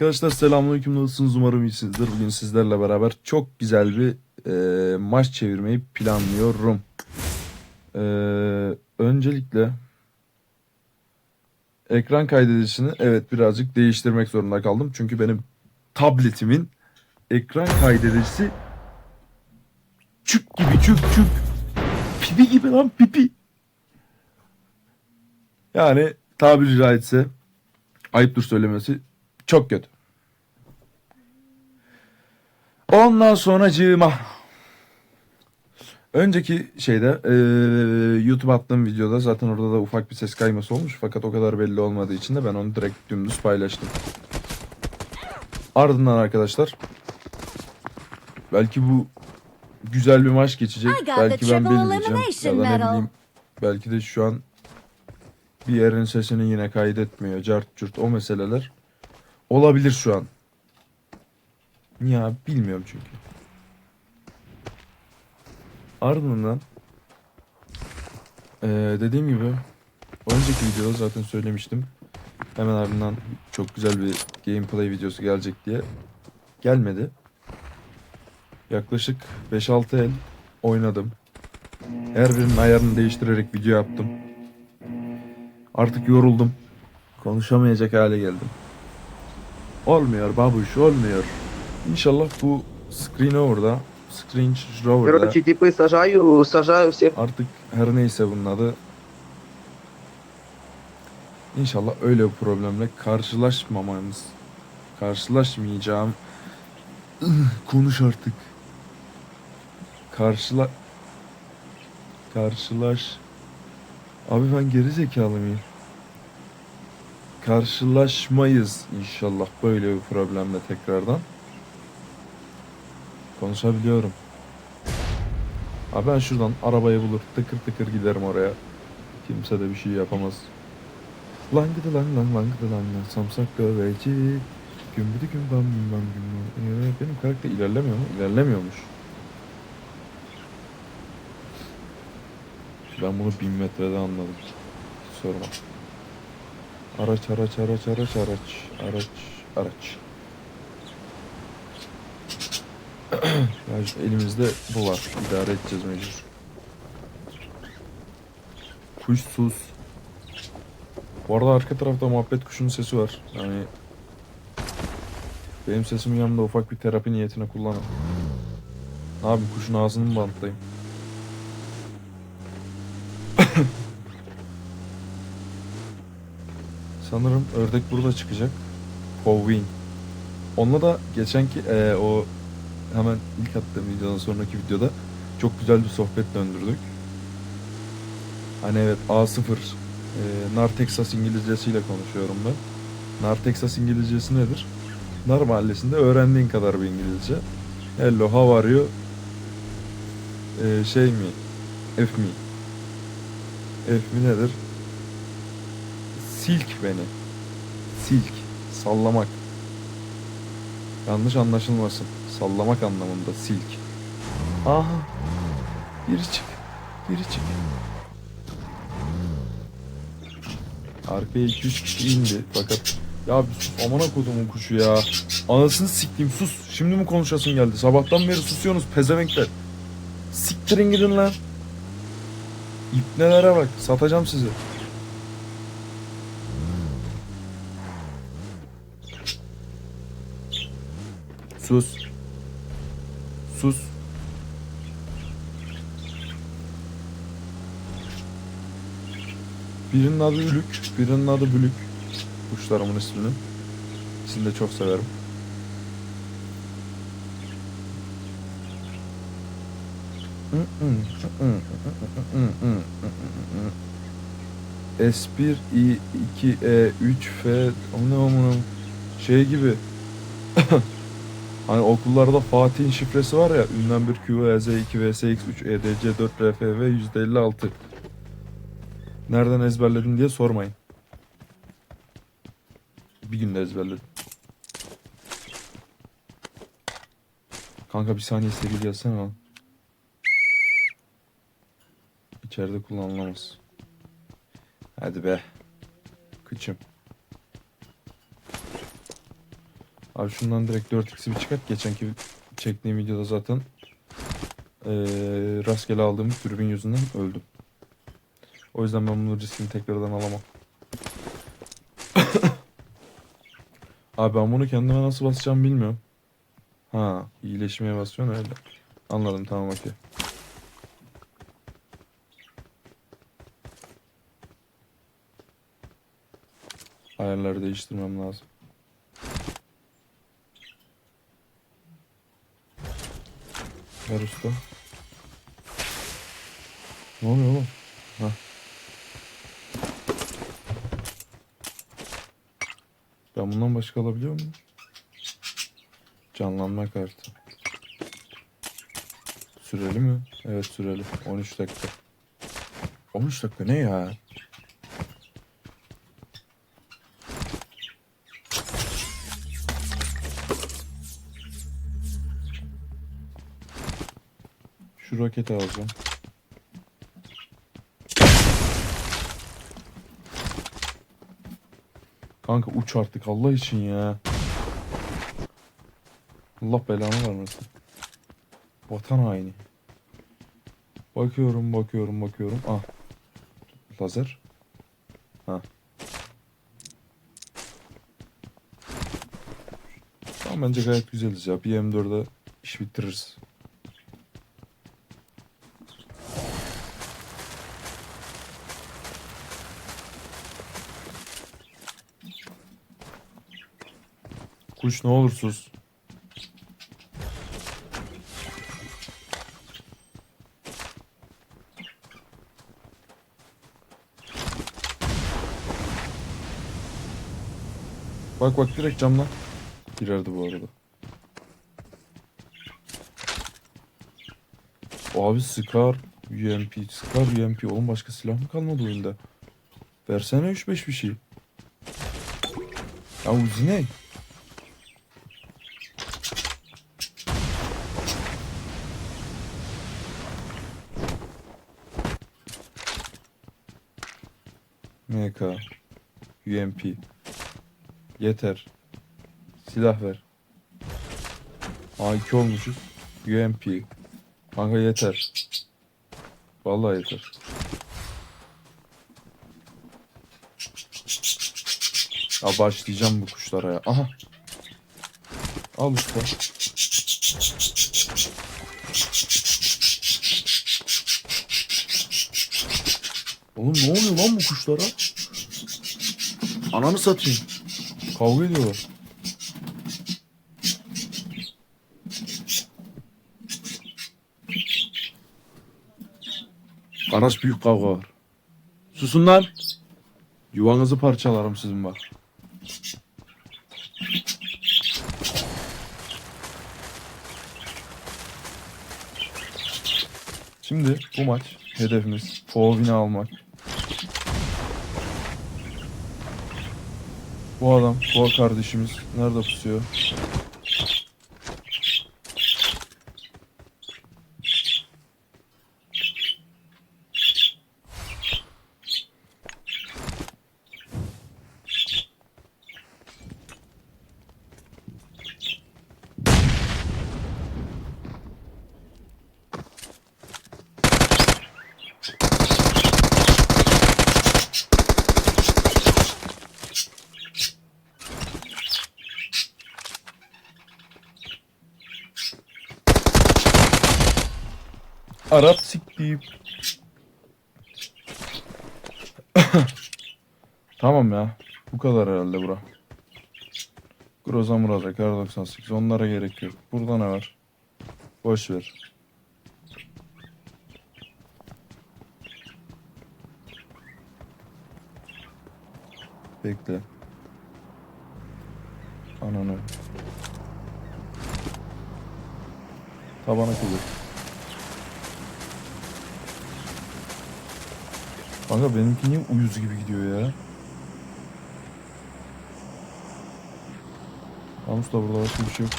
Arkadaşlar selamünaleyküm nasılsınız umarım iyisinizdir. Bugün sizlerle beraber çok güzel bir e, maç çevirmeyi planlıyorum. E, öncelikle ekran kaydedicisini evet birazcık değiştirmek zorunda kaldım. Çünkü benim tabletimin ekran kaydedicisi çük gibi çük çük pipi gibi lan pipi. Yani tabiri caizse ayıptır söylemesi çok kötü. Ondan sonra cığıma. Önceki şeyde eee, YouTube attığım videoda zaten orada da ufak bir ses kayması olmuş. Fakat o kadar belli olmadığı için de ben onu direkt dümdüz paylaştım. Ardından arkadaşlar belki bu güzel bir maç geçecek. Belki ben triple belirleyeceğim. Ya da ne bileyim. Belki de şu an bir yerin sesini yine kaydetmiyor. Cart cürt o meseleler. Olabilir şu an. Niye bilmiyorum çünkü. Ardından eee, dediğim gibi önceki videoda zaten söylemiştim. Hemen ardından çok güzel bir gameplay videosu gelecek diye. Gelmedi. Yaklaşık 5-6 el oynadım. Her birinin ayarını değiştirerek video yaptım. Artık yoruldum. Konuşamayacak hale geldim. Olmuyor babuş olmuyor. İnşallah bu Screen Over'da, Screen Rover'da Короче, типы сажаю, сажаю всех. artık her neyse bunun adı. İnşallah öyle bir problemle karşılaşmamamız, karşılaşmayacağım. Ih, Konuş artık. Karşıla... Karşılaş... Abi ben geri zekalı mıyım? Karşılaşmayız inşallah böyle bir problemle tekrardan. Konuşabiliyorum. Abi ben şuradan arabayı bulur tıkır tıkır giderim oraya. Kimse de bir şey yapamaz. Lan gidi lan lan lan gidi lan lan samsak döveci. Gümbüdü gün bam gün bam gün bam. Ee, Benim karakter ilerlemiyor mu? İlerlemiyormuş. Ben bunu bin metrede anladım. Sorma. Araç araç araç araç araç araç araç. Ya işte elimizde bu var. İdare edeceğiz mecbur. Kuş sus. Bu arada arka tarafta muhabbet kuşunun sesi var. Yani benim sesimin yanında ufak bir terapi niyetine kullanın. Yapayım kuşun ağzını mı bantlayayım? Sanırım ördek burada çıkacak. Powwin. Onunla da geçenki eee, o hemen ilk attığım videodan sonraki videoda çok güzel bir sohbet döndürdük. Hani evet A0 e, Nar Texas İngilizcesiyle konuşuyorum ben. Nar Texas İngilizcesi nedir? Nar mahallesinde öğrendiğin kadar bir İngilizce. Hello, how are you? E, şey mi? F mi? F mi nedir? Silk beni. Silk. Sallamak. Yanlış anlaşılmasın. Sallamak anlamında silk. Aha. Biri çık. Biri çık. Arkaya 2-3 kişi indi fakat ya bir sus amına kodumun kuşu ya. Anasını sikeyim sus. Şimdi mi konuşasın geldi? Sabahtan beri susuyorsunuz pezevenkler. Siktirin gidin lan. İpnelere bak. Satacağım sizi. Sus. Sus. Birinin adı Ülük, birinin adı Bülük. Kuşlarımın ismini. İkisini de çok severim. S1, I2, E, 3, F, o ne amına şey gibi. Hani okullarda Fatih'in şifresi var ya ünlem 1 QVZ 2 VSX 3 EDC 4 RFV %56. Nereden ezberledin diye sormayın. Bir günde ezberledim. Kanka bir saniye sevgili yazsana lan. İçeride kullanılamaz. Hadi be. Kıçım. Abi şundan direkt 4x'i bir çıkart. Geçenki çektiğim videoda zaten eee rastgele aldığım dürbün yüzünden öldüm. O yüzden ben bunu riskini tekrardan alamam. Abi ben bunu kendime nasıl basacağım bilmiyorum. Ha, iyileşmeye basıyorsun öyle. Anladım tamam okey. Ayarları değiştirmem lazım. Ver usta. Ne oluyor oğlum? Ha. Ben bundan başka alabiliyor muyum? Canlanma kartı. Süreli mi? Evet süreli. 13 dakika. 13 dakika ne ya? Şu roketi alacağım. Kanka uç artık Allah için ya. Allah belanı vermesin. Vatan haini. Bakıyorum, bakıyorum, bakıyorum. Ah. Lazer. Ha. Tamam bence gayet güzeliz ya. Bir M4'e iş bitiririz. Kuş ne olur sus. Bak bak direkt camdan girerdi bu arada. Abi Scar, UMP, Scar, UMP. Oğlum başka silah mı kalmadı oyunda? Versene 3-5 bir şey. Ya Uzi ne? MK, UMP. Yeter. Silah ver. A2 olmuşuz. UMP. Kanka yeter. Vallahi yeter. Ya başlayacağım bu kuşlara ya. Aha. Al usta. Oğlum ne oluyor lan bu kuşlara? Ananı satayım. Kavga ediyorlar. Araç büyük kavga var. Susun lan. Yuvanızı parçalarım sizin bak. Şimdi bu maç hedefimiz Fovini almak. Bu adam, bu kardeşimiz nerede pusuyor? Arap siktiğim. Tamam ya. Bu kadar herhalde bura. Groza Muraza, Kar 98 onlara gerek yok. Burada ne var? Boş ver. Bekle. Ananı. Tabana kılıç. Kanka benimki niye uyuz gibi gidiyor ya? Namus da burada başka bir şey yok.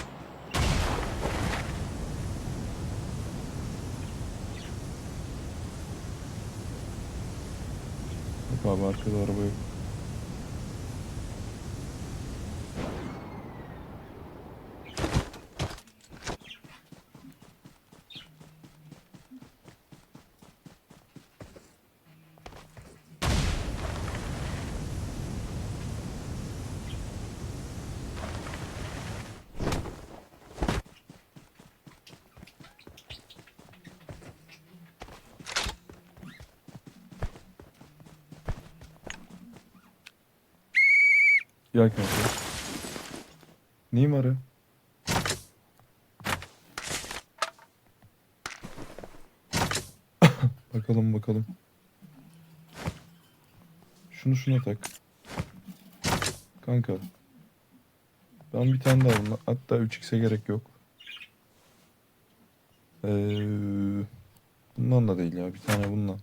Yok abi arkada araba yok. Gel kanka. Neyim arı? bakalım bakalım. Şunu şuna tak. Kanka. Ben bir tane daha bundan. Hatta 3x'e gerek yok. Ee, bundan da değil ya. Bir tane bundan.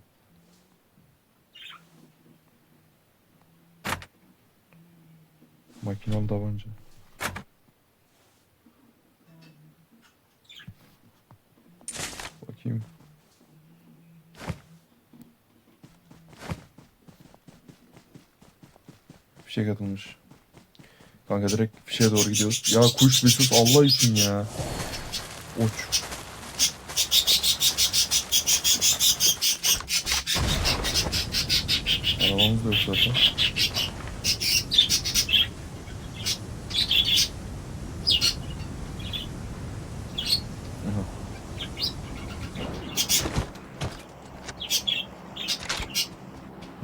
Makinalı tabanca. Bakayım. Fişek atılmış. Kanka direkt fişeğe doğru gidiyoruz. Ya kuş bir sus Allah için ya. Uç. Arabamız da yok zaten. Aha.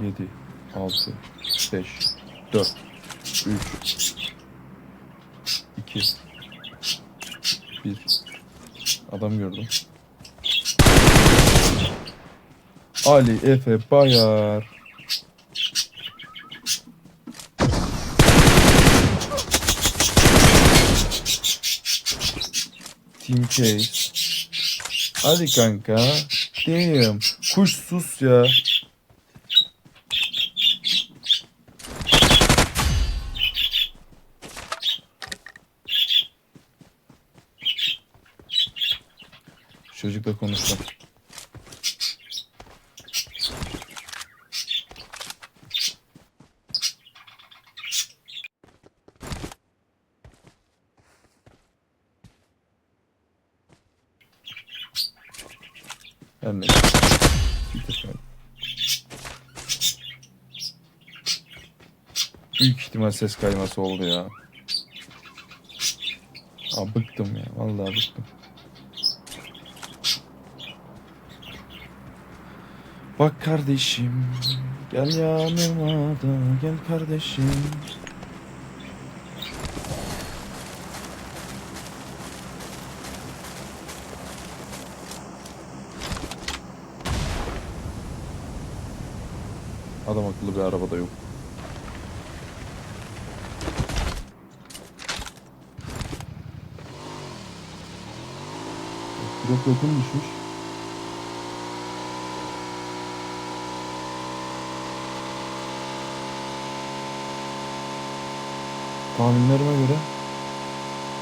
Yedi, altı, beş, dört, üç, iki, bir. Adam gördüm. Ali Efe Bayar. Team Case. Hadi kanka. Damn. Kuş sus ya. Çocukla konuştum. Her neyse. Bitir kanka. İhtimal ses kayması oldu ya. Aa, bıktım ya. Vallahi bıktım. Bak kardeşim. Gel yanıma da gel kardeşim. Adam akıllı bir arabada yok. Drop yakın düşmüş. Tahminlerime göre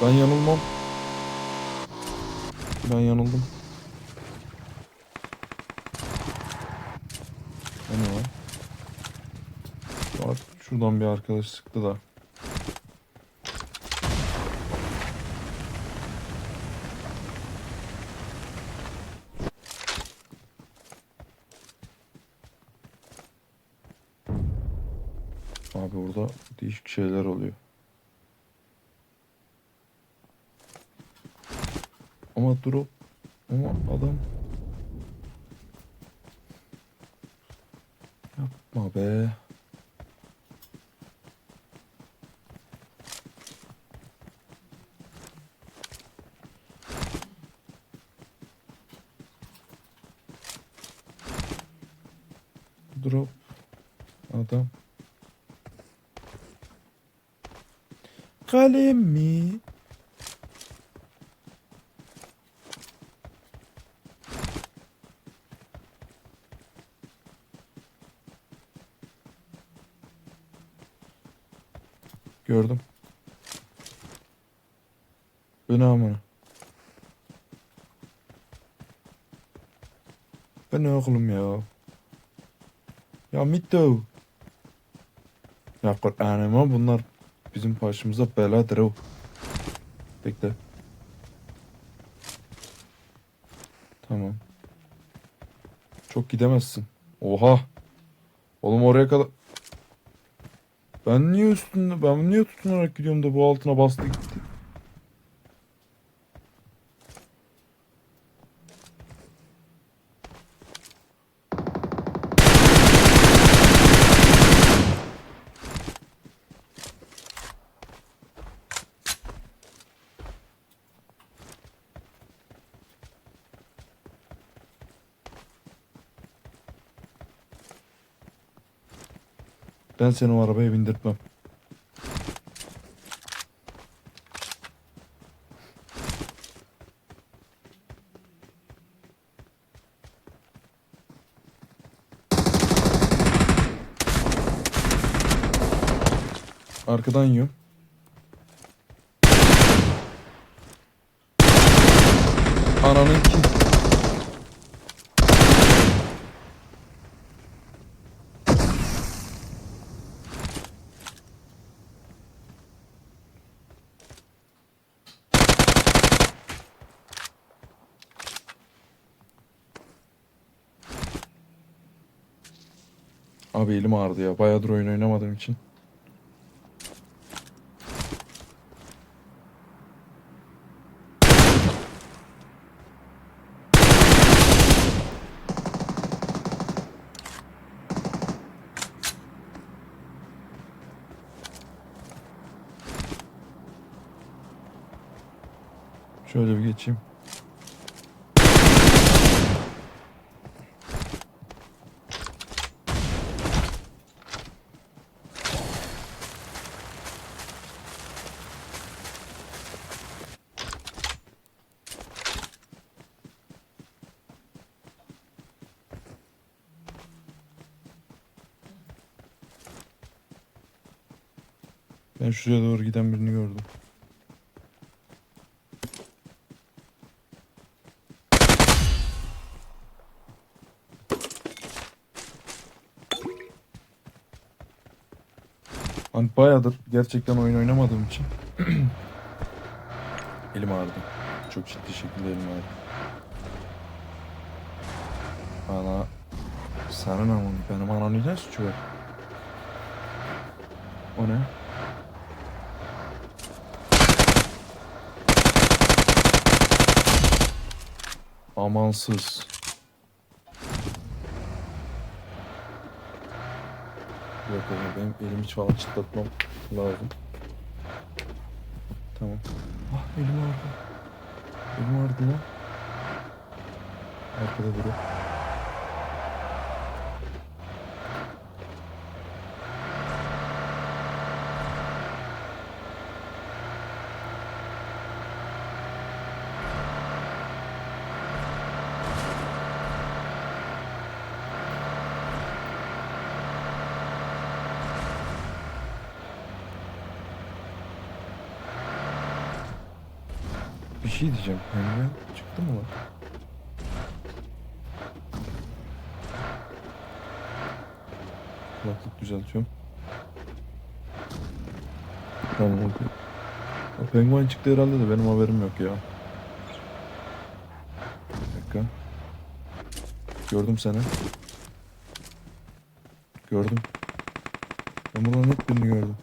ben yanılmam. Ben yanıldım. Ne var? Şuradan bir arkadaş sıktı da. Abi burada değişik şeyler oluyor. Ama drop ama adam yapma be. Drop adam kalem mi? Gördüm. Bu ne amına? Bu oğlum ya? Ya Mito. Ya Kur'an'ıma bunlar bizim başımıza beladır o. Bekle. Tamam. Çok gidemezsin. Oha. Oğlum oraya kadar... Ben niye üstünde, ben niye tutunarak gidiyorum da bu altına bastı gitti. Ben seni o arabaya bindirtmem. Arkadan yiyorum. Ağrıdı ya. Bayağıdır oyun oynamadığım için. Şöyle bir geçeyim. Şuraya doğru giden birini gördüm. Hani bayağıdır gerçekten oyun oynamadığım için elim ağrıdı. Çok ciddi şekilde elim ağrıdı. Ana sarın ama benim ananın ne suçu var? O ne? Amansız. Yok benim elim hiç falan çıtlatmam lazım. Tamam. Ah elim ağrıdı. Elim ağrıdı lan. Arkada duruyor. Bir şey diyeceğim. Penguen çıktı mı lan? Kulaklık düzeltiyorum. Tamam okey. O penguen çıktı herhalde de benim haberim yok ya. Bir dakika. Gördüm seni. Gördüm. Ben buradan net birini gördüm.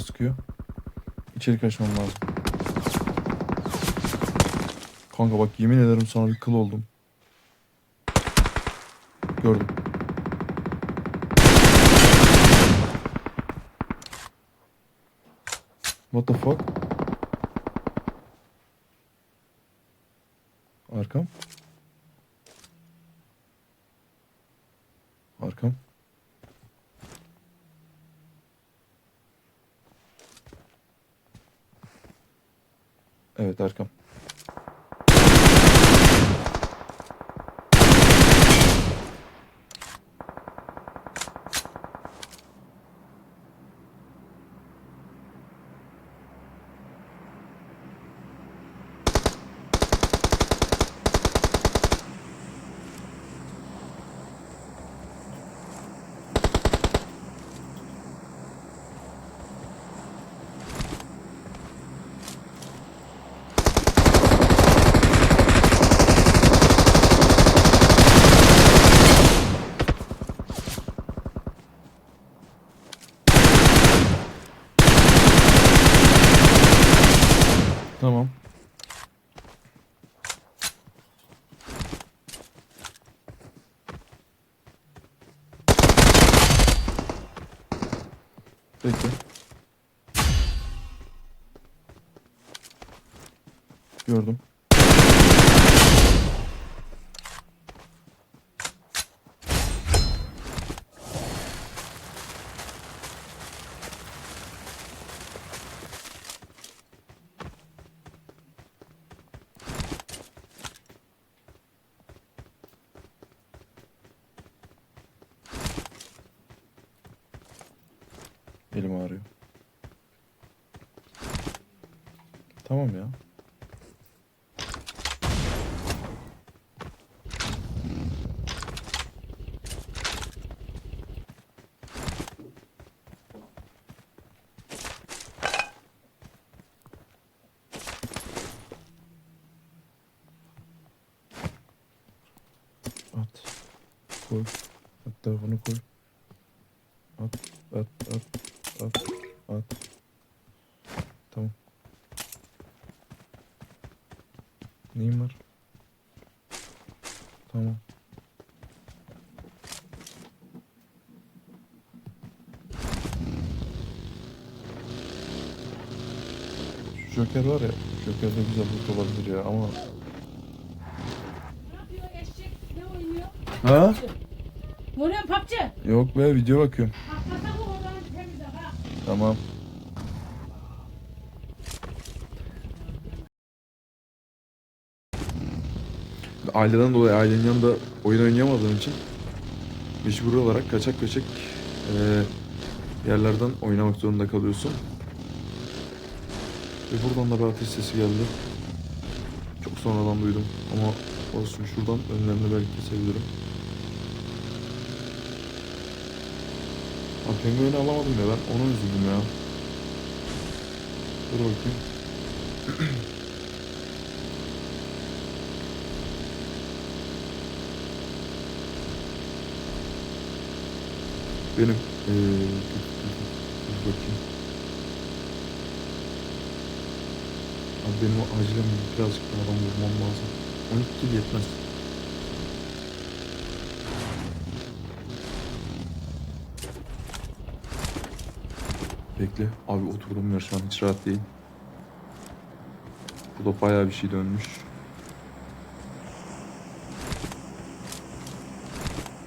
Bana sıkıyor. İçeri kaçmam lazım. Kanka bak yemin ederim sana bir kıl oldum. Gördüm. What the fuck? Arkam. Arkam. Evet arkam. Tamam. Peki. Gördüm. Elim ağrıyor. Tamam ya. At. Koy. Hatta bunu koy. At, at, at, at, at. Tamam. Neyim var? Tamam. Şu Joker var ya, Joker de güzel loot olabilir ya ama... Ne yapıyor eşek? Ne oynuyor? Ha? Vuruyorum papçı. Yok be video bakıyorum. Atlasa bu odanı temizle ha. Tamam. Aileden dolayı ailenin yanında oyun oynayamadığım için mecbur olarak kaçak kaçak eee, yerlerden oynamak zorunda kalıyorsun. Ve buradan da bir ateş sesi geldi. Çok sonradan duydum ama olsun şuradan önlerini belki kesebilirim. Abi pengueni alamadım ya ben onu üzüldüm ya. Dur bakayım. Benim eee dur, dur, dur, dur bakayım. Abi benim acilen birazcık daha adam vurmam lazım. 12 kill yetmez. Bekle. Abi oturdum yer şu an hiç rahat değil. Bu da bayağı bir şey dönmüş.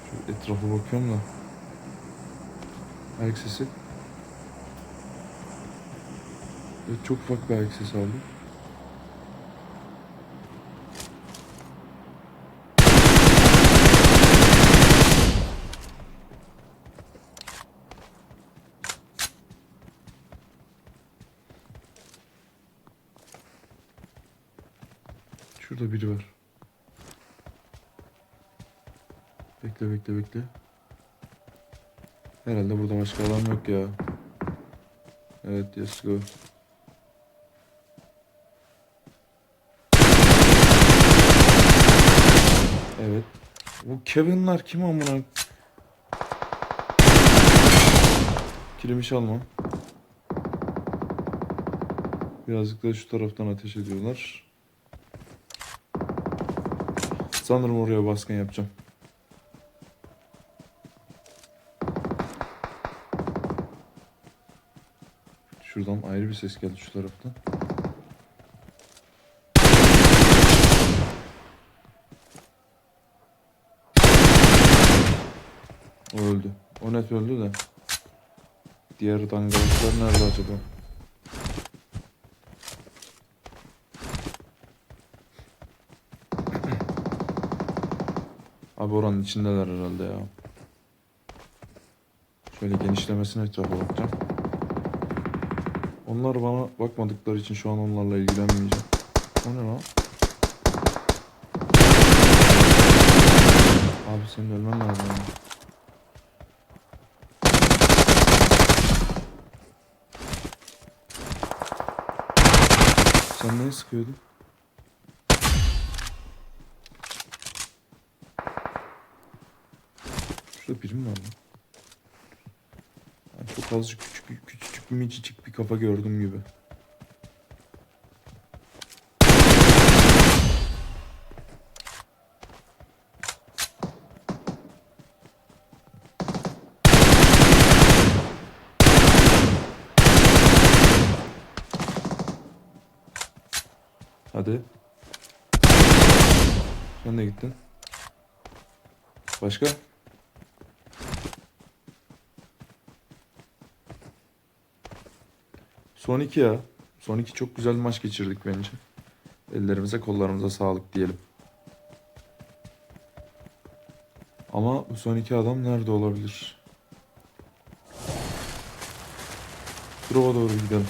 Şöyle etrafa bakıyorum da. Ayak sesi. Evet, çok ufak bir ayak sesi aldım. Şurada biri var. Bekle bekle bekle. Herhalde burada başka adam yok ya. Evet yes go. Evet. Bu Kevin'lar kim amına? Kilimi çalma. Birazcık da şu taraftan ateş ediyorlar. Sanırım oraya baskın yapacağım. Şuradan ayrı bir ses geldi şu taraftan. O öldü. O net öldü de. Diğer dangalaklar nerede acaba? Abi oranın içindeler herhalde ya. Şöyle genişlemesine etrafa bakacağım. Onlar bana bakmadıkları için şu an onlarla ilgilenmeyeceğim. O ne lan? Abi senin ölmen lazım. Sen neyi sıkıyordun? biri mi var lan? Yani çok azıcık küçük, küçücük minicik bir kafa gördüm gibi. Hadi. Sen de gittin. Başka? Son iki ya. Son iki çok güzel maç geçirdik bence. Ellerimize kollarımıza sağlık diyelim. Ama bu son iki adam nerede olabilir? Grova doğru gidelim.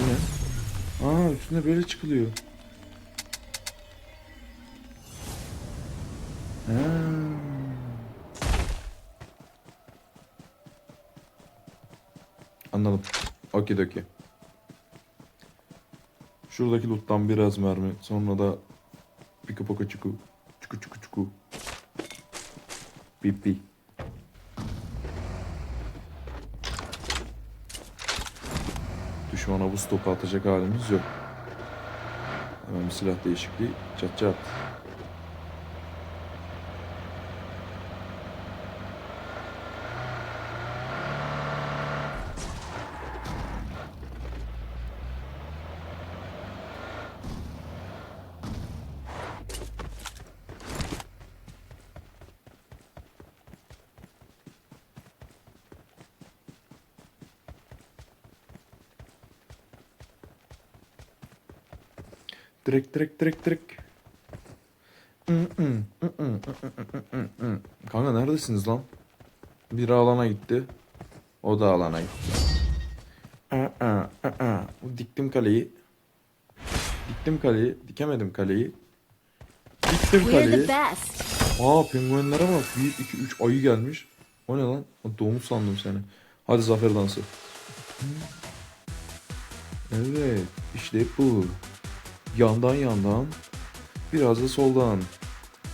Bu ne? Aa üstüne böyle çıkılıyor. Ha. Anladım. Okey okey. Şuradaki loot'tan biraz mermi. Sonra da pika poka çuku. Çuku çuku çuku. Bip bip. Düşmana bu stopu atacak halimiz yok. Bir silah değişikliği. Çat çat. Direkt direkt direkt direkt. Kanka neredesiniz lan? Biri alana gitti. O da alana gitti. Diktim kaleyi. Diktim kaleyi. Dikemedim kaleyi. Diktim kaleyi. best. Aa penguenlere bak. 1, 2, 3 ayı gelmiş. O ne lan? Domuz sandım seni. Hadi zafer dansı. Evet. işte bu. Yandan yandan. Biraz da soldan.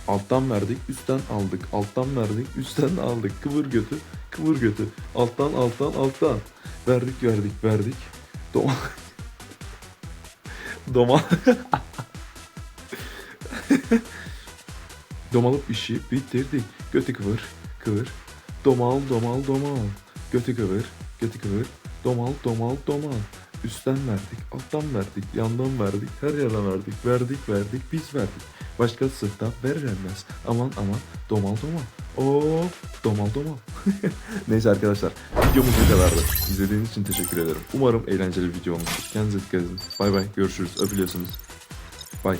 Alttan verdik, üstten aldık. Alttan verdik, üstten aldık. Kıvır götü, kıvır götü. Alttan, alttan, alttan. Verdik, verdik, verdik. Doma... Doma... Domalıp işi bitirdik. Götü kıvır, kıvır. Domal, domal, domal. Götü kıvır, götü kıvır. Domal, domal, domal. Üstten verdik, alttan verdik, yandan verdik, her yerden verdik. Verdik, verdik, biz verdik. Başkası da veremez. Aman aman, domal domal. Oo, domal domal. Neyse arkadaşlar, videomuz bu kadardı. İzlediğiniz için teşekkür ederim. Umarım eğlenceli bir video olmuştur. Kendinize dikkat edin. Bay bay, görüşürüz, öpülüyorsunuz. Bay.